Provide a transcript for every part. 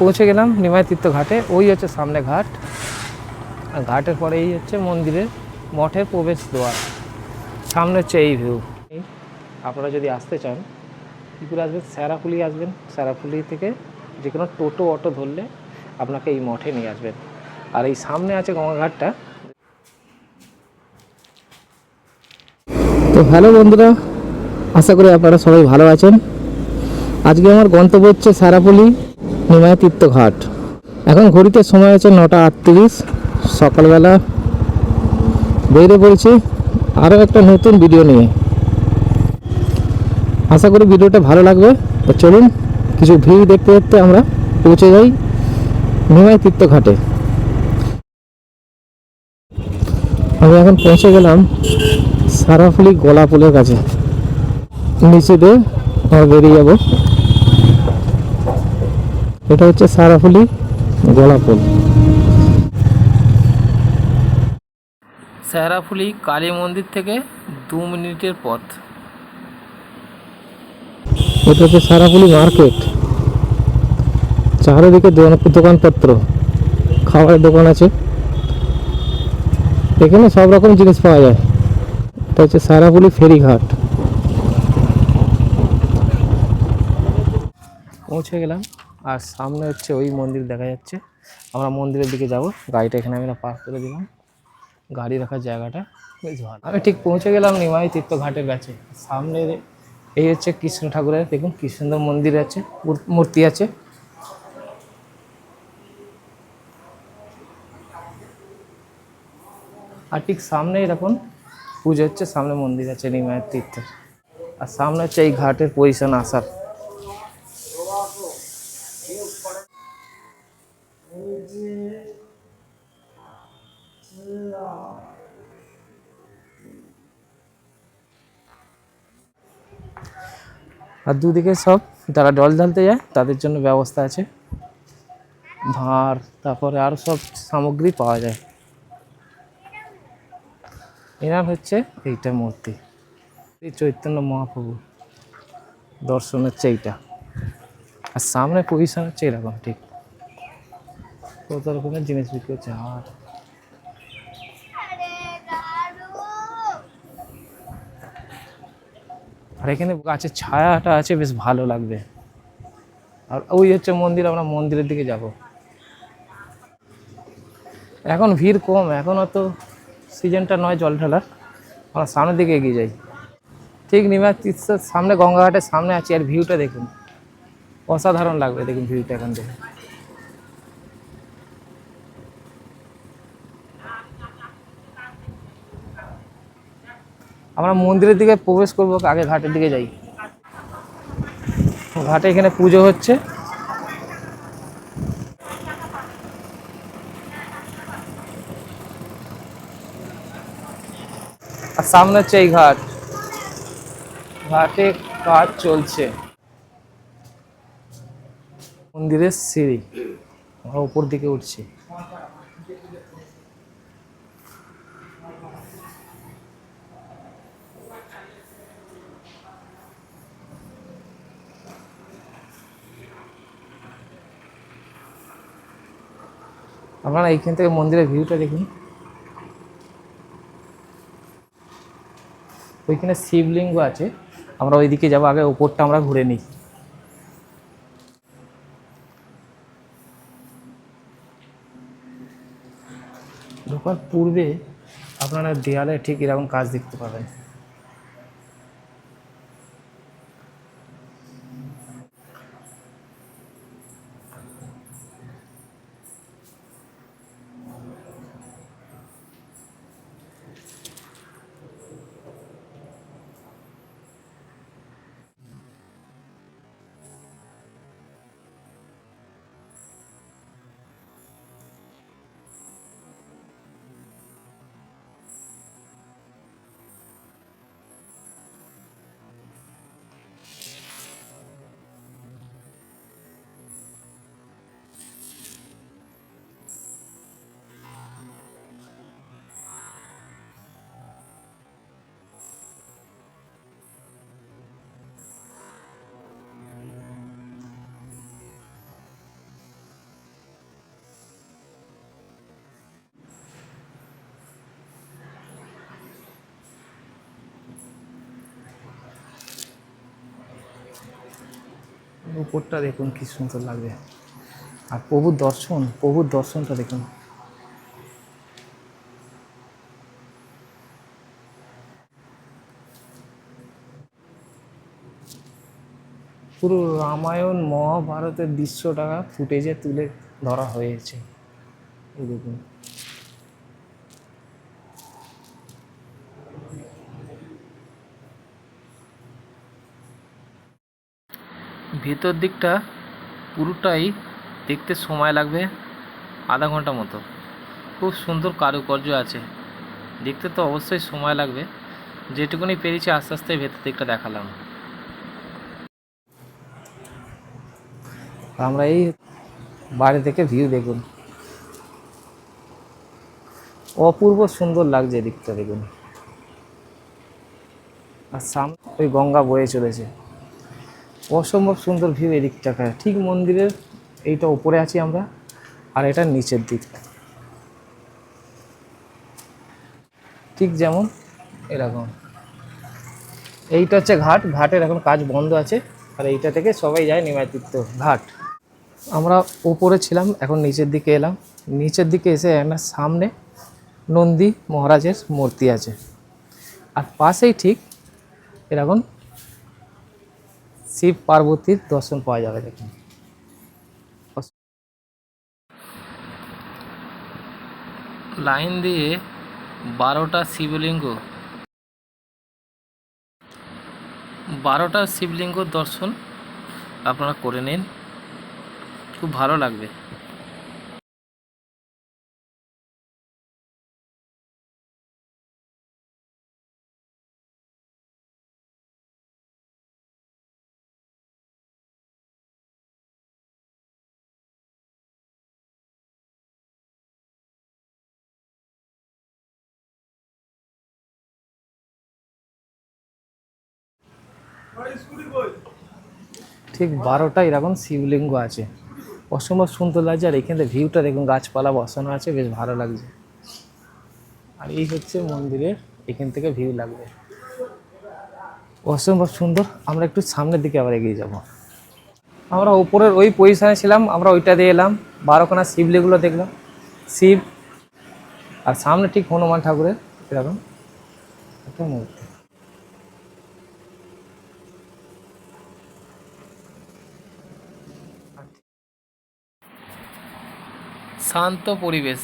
পৌঁছে গেলাম নিমাই তীর্থ ঘাটে। ওই হচ্ছে সামনে ঘাট। আর ঘাটের পরে এই হচ্ছে মন্দিরের মঠের প্রবেশ দ্বার। সামনে হচ্ছে এই ভিউ আপনারা যদি আসতে চান, কী করে আসবেন? স্যারাপুলি আসবেন। স্যারাপুলি থেকে যে কোনো টোটো, অটো ধরলে আপনাকে এই মঠে নিয়ে আসবেন। আর এই সামনে আছে গঙ্গাঘাটটা তো হ্যালো বন্ধুরা, আশা করি আপনারা সবাই ভালো আছেন। আজকে আমার গন্তব্য হচ্ছে সারাপল্লি নিমায় তীর্থঘাট এখন ঘড়িতে সময় আছে নটা আটত্রিশ, সকালবেলা। বেরিয়ে পড়েছি আরও একটা নতুন ভিডিও নিয়ে। আশা করি ভিডিওটা ভালো লাগবে। তো চলুন, কিছু ভিউ দেখতে দেখতে আমরা পৌঁছে যাই নিমাই তীর্থঘাটে আমি এখন পৌঁছে গেলাম সারাফুলি গোলাপুলের কাছে। নিচে দিয়ে বেরিয়ে যাব। এটা হচ্ছে সারাফুলি গোলাপুল সারাফুলি কালী মন্দির থেকে দু মিনিটের পথ। এটা হচ্ছে সারাফুলি মার্কেট। চারিদিকে দোকানপত্র খাবারের দোকান আছে। এখানে সব রকম জিনিস পাওয়া যায়। এটা হচ্ছে সারাপুলি ফেরিঘাট। পৌঁছে গেলাম। আর সামনে হচ্ছে ওই মন্দির দেখা যাচ্ছে। আমরা মন্দিরের দিকে যাব। গাড়িটা এখানে আমরা পার্ক করে দিলাম। গাড়ি রাখার জায়গাটা বেশ ভালো। আমি ঠিক পৌঁছে গেলাম নিমাই তীর্থ ঘাটের কাছে। সামনে এই হচ্ছে কৃষ্ণ ঠাকুরের, দেখুন কি সুন্দর মন্দির আছে, মূর- মূর্তি আছে। আর ঠিক সামনেই দেখুন, পুজো হচ্ছে সামনে মন্দির আছে নিমায়ের তীর্থের আর সামনে হচ্ছে এই ঘাটের পজিশন আসার। দুদিকে সব যারা জল ঢালতে যায়, তাদের জন্য ব্যবস্থা আছে। ভাঁড় তারপরে আরও সব সামগ্রী পাওয়া যায়। এনার হচ্ছে এইটা মূর্তি। এই চৈতন্য মহাপ্রভু দর্শন হচ্ছে এইটা আর সামনে পজিশন হচ্ছে এরকম, ঠিক। কত রকমের জিনিস বিক্রি হচ্ছে আর আর এখানে গাছের ছায়াটা আছে, বেশ ভালো লাগবে। আর ওই হচ্ছে মন্দির, আমরা মন্দিরের দিকে যাব। এখন ভিড় কম, এখন অত সিজনটা নয় জল ঢালার। আমরা সামনের দিকে এগিয়ে যাই। ঠিক নিমার সামনে, গঙ্গাঘাটের সামনে আছি, আর ভিউটা দেখুন। অসাধারণ লাগবে দেখুন ভিউটা এখান থেকে আমরা মন্দিরের দিকে প্রবেশ করব, আগে ঘাটের দিকে যাই। ঘাটে এখানে পুজো হচ্ছে। আর সামনে হচ্ছে এই ঘাট। ঘাটে কাজ চলছে। মন্দিরের সিঁড়ি। আমরা উপর দিকে উঠছি। আপনারা এইখান থেকে মন্দিরের ভিউটা দেখুন। ওইখানে শিবলিঙ্গ আছে। আমরা ওইদিকে যাব, আগে ওপরটা আমরা ঘুরে নিই। ঢোকার পূর্বে আপনারা দেয়ালে ঠিক এরকম কাজ দেখতে পাবেন। উপরটা দেখুন কি সুন্দর লাগবে আর প্রভুর দর্শন, প্রভুর দর্শনটা দেখুন। পুরো রামায়ণ, মহাভারতের দৃশ্যটা ফুটেজে তুলে ধরা হয়েছে। এই দেখুন। ভেতর দিকটা পুরোটাই দেখতে সময় লাগবে আধা ঘণ্টা মতো। খুব সুন্দর কারুকার্য আছে। দেখতে তো অবশ্যই সময় লাগবে। যেটুকুনি পেরেছি আস্তে আস্তে ভেতর দিকটা দেখালাম। আমরা এই বাইরে থেকে ভিউ দেখুন। অপূর্ব সুন্দর লাগছে এদিকটা দেখুন। আর সামনে ওই গঙ্গা বয়ে চলেছে। অসম্ভব সুন্দর ভিউ এদিকটাকে ঠিক মন্দিরের এইটা উপরে আছি আমরা, আর এটা নিচের দিক। ঠিক যেমন এরকম। এইটা হচ্ছে ঘাট, ঘাটের এখন কাজ বন্ধ আছে, আর এইটা থেকে সবাই যায় নিমাইতীর্থ ঘাট। আমরা উপরে ছিলাম, এখন নিচের দিকে এলাম। নিচের দিকে এসে আমার সামনে নন্দী মহারাজের মূর্তি আছে। আর পাশেই ঠিক এরকম শিব পার্বতীর দর্শন পাওয়া যাবে দেখুন। লাইন দিয়ে বারোটা শিবলিঙ্গ। বারোটা শিবলিঙ্গ দর্শন আপনারা করে নিন। খুব ভালো লাগবে। ঠিক বারোটা এরকম শিবলিঙ্গ আছে। অসম্ভব সুন্দর লাগছে, আর এখানে ভিউটা দেখুন, গাছপালা বসানো আছে, বেশ ভালো লাগছে। আর এই হচ্ছে মন্দিরের, এখান থেকে ভিউ লাগবে। অসম্ভব সুন্দর, আমরা একটু সামনের দিকে আবার এগিয়ে যাব। আমরা উপরের ওই পজিশনে ছিলাম, আমরা ওইটা দিয়ে এলাম, বারোখানা শিবলিগুলো দেখলাম। শিব আর সামনে ঠিক হনুমান ঠাকুরের, এরকম একটা মূর্তি। শান্ত পরিবেশ।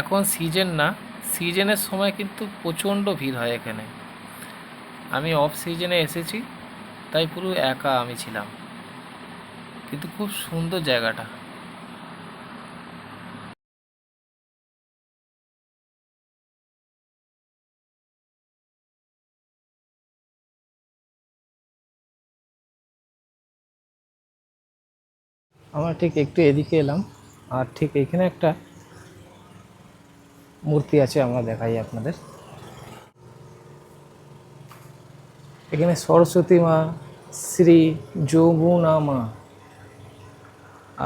এখন সিজন না সিজনের সময় কিন্তু প্রচণ্ড ভিড় হয় এখানে। আমি অফ সিজনে এসেছি, তাই পুরো একা আমি ছিলাম। কিন্তু খুব সুন্দর জায়গাটা। আমরা ঠিক একটু এদিকে এলাম। আর ঠিক এখানে একটা মূর্তি আছে, আমরা দেখাই আপনাদের। এখানে সরস্বতী মা, শ্রী যমুনা মা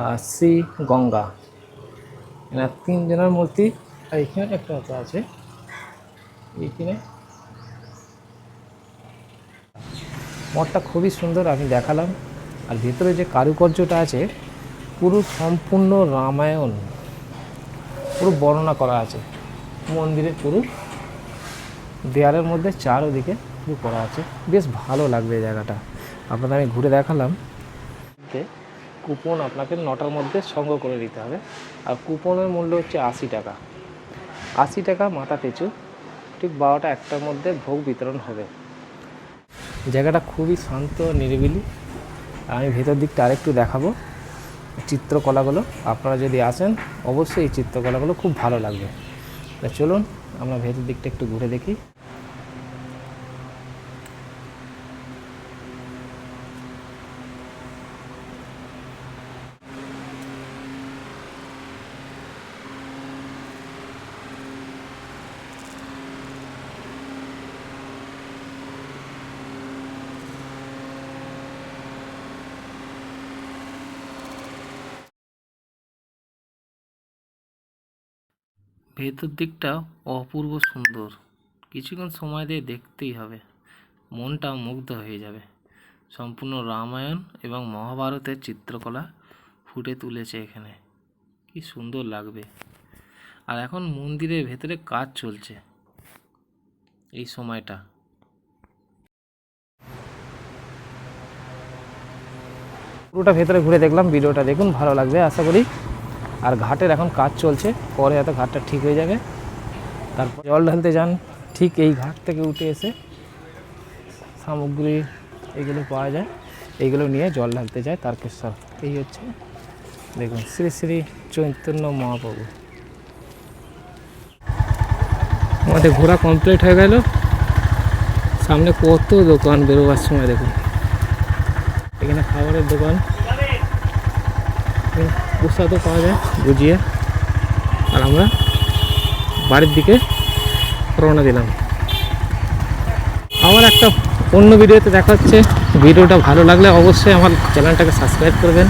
আর শ্রী গঙ্গা। এনার তিনজনের মূর্তি, আর এখানে একটা তো আছে। এইখানে মঠটা খুবই সুন্দর, আমি দেখালাম। আর ভিতরে যে কারুকার্যটা আছে পুরো সম্পূর্ণ রামায়ণ পুরো বর্ণনা করা আছে। মন্দিরের পুরো দেয়ালের মধ্যে চারোদিকে পুরো করা আছে। বেশ ভালো লাগবে জায়গাটা। আপনাদের আমি ঘুরে দেখালাম। কুপন আপনাকে নটার মধ্যে সংগ্রহ করে দিতে হবে। আর কুপনের মূল্য হচ্ছে আশি টাকা। আশি টাকা মাথা পিছু। ঠিক বারোটা একটার মধ্যে ভোগ বিতরণ হবে। জায়গাটা খুবই শান্ত, নিরিবিলি। আমি ভেতর দিকটা আরেকটু দেখাবো। চিত্রকলাগুলো আপনারা যদি আসেন, অবশ্যই এই চিত্রকলাগুলো খুব ভালো লাগবে। তা চলুন, আমরা ভেতর দিকটা একটু ঘুরে দেখি। ভেতর দিকটা অপূর্ব সুন্দর। কিছুক্ষণ সময় দিয়ে দেখতেই হবে। মনটা মুগ্ধ হয়ে যাবে। সম্পূর্ণ রামায়ণ এবং মহাভারতের চিত্রকলা ফুটে তুলেছে এখানে। কি সুন্দর লাগবে। আর এখন মন্দিরের ভেতরে কাজ চলছে। এই সময়টা। পুরোটা ভেতরে ঘুরে দেখলাম, ভিডিওটা দেখুন, ভালো লাগবে, আশা করি। আর ঘাটের এখন কাজ চলছে, পরে হয়তো ঘাটটা ঠিক হয়ে যাবে। তারপর জল ঢালতে যান, ঠিক এই ঘাট থেকে উঠে এসে সামগ্রী এগুলো পাওয়া যায় এইগুলো নিয়ে জল ঢালতে যায়, তারকেশ্বর। এই হচ্ছে, দেখুন, শ্রী শ্রী চৈতন্য মহাপ্রভু। আমাদের ঘোরা কমপ্লিট হয়ে গেল। সামনে কত দোকান বেরোবার সময়, দেখুন। এখানে খাবারের দোকান। প্রসাদও পাওয়া যায় গুজিয়ে আর আমরা বাড়ির দিকে রওনা দিলাম। আমার একটা অন্য ভিডিওতে দেখা হচ্ছে। ভিডিওটা ভালো লাগলে অবশ্যই আমার চ্যানেলটাকে সাবস্ক্রাইব করবেন।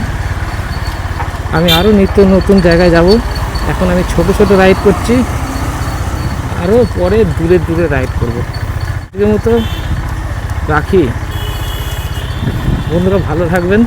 আমি আরও নিত্য নতুন জায়গায় যাব। এখন আমি ছোট ছোট রাইড করছি। আরও পরে দূরে দূরে রাইড করব। আজকের মতো রাখি। বন্ধুরা ভালো থাকবেন।